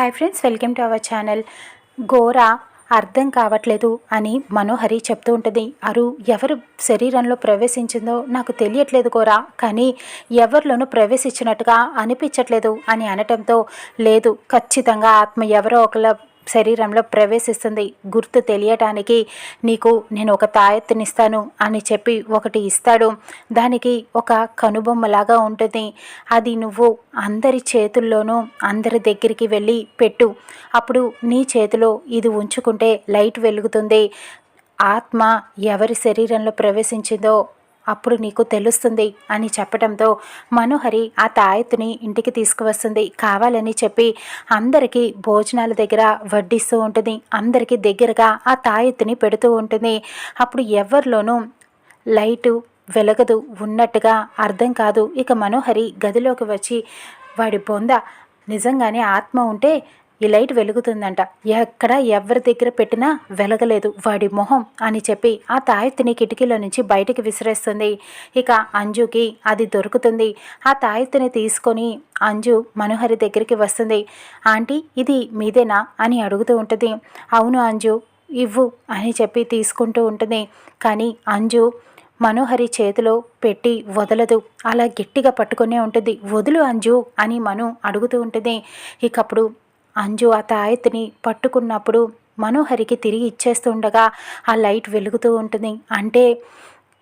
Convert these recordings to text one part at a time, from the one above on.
Hi friends welcome to our channel ఘోర అర్థం కావట్లేదు అని మనోహరి చెప్తూ ఉంటుంది. అరు ఎవరు శరీరంలో ప్రవేశించిందో నాకు తెలియట్లేదు గోరా కానీ ఎవరిలోనూ ప్రవేశించినట్టుగా అనిపించట్లేదు అని అనటంతో లేదు ఖచ్చితంగా ఆత్మ ఎవరో ఒకళ్ళ శరీరంలో ప్రవేశిస్తుంది. గుర్తు తెలియటానికి నీకు నేను ఒక తాయెత్తునిస్తాను అని చెప్పి ఒకటి ఇస్తాడు. దానికి ఒక కనుబొమ్మలాగా ఉంటుంది. అది నువ్వు అందరి చేతుల్లోనూ అందరి దగ్గరికి వెళ్ళి పెట్టు. అప్పుడు నీ చేతిలో ఇది ఉంచుకుంటే లైట్ వెలుగుతుంది. ఆత్మ ఎవరి శరీరంలో ప్రవేశించిందో అప్పుడు నీకు తెలుస్తుంది అని చెప్పడంతో మనోహరి ఆ తాయెత్తుని ఇంటికి తీసుకువస్తుంది. కావాలని చెప్పి అందరికీ భోజనాల దగ్గర వడ్డిస్తూ ఉంటుంది. అందరికీ దగ్గరగా ఆ తాయెత్తుని పెడుతూ ఉంటుంది. అప్పుడు ఎవరిలోనూ లైటు వెలగదు. ఉన్నట్టుగా అర్థం కాదు. ఇక మనోహరి గదిలోకి వచ్చి వాడి బొంద నిజంగానే ఆత్మ ఉంటే ఈ లైట్ వెలుగుతుందంట. ఎక్కడ ఎవరి దగ్గర పెట్టినా వెలగలేదు. వాడి మొహం అని చెప్పి ఆ తాయెత్తిని కిటికీలో నుంచి బయటికి విసిరేస్తుంది. ఇక అంజుకి అది దొరుకుతుంది. ఆ తాయెత్తిని తీసుకొని అంజు మనోహరి దగ్గరికి వస్తుంది. ఆంటీ ఇది మీదేనా? అని అడుగుతూ ఉంటుంది. అవును అంజు ఇవ్వు అని చెప్పి తీసుకుంటూ ఉంటుంది. కానీ అంజు మనోహరి చేతిలో పెట్టి వదలదు. అలా గట్టిగా పట్టుకునే ఉంటుంది. వదులు అంజు అని మను అడుగుతూ ఉంటుంది. ఇకప్పుడు అంజు ఆ తాయెత్తుని పట్టుకున్నప్పుడు మనోహరికి తిరిగి ఇచ్చేస్తుండగా ఆ లైట్ వెలుగుతూ ఉంటుంది. అంటే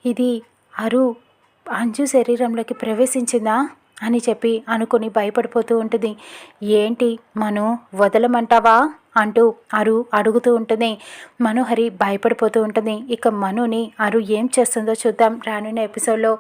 ఇది అరు అంజు శరీరంలోకి ప్రవేశించిందా అని చెప్పి అనుకుని భయపడిపోతూ ఉంటుంది. ఏంటి మను వదలమంటావా? అంటూ అరు అడుగుతూ ఉంటుంది. మనోహరి భయపడిపోతూ ఉంటుంది. ఇక మనుని అరు ఏం చేస్తుందో చూద్దాం. రానున్న ఎపిసోడ్లో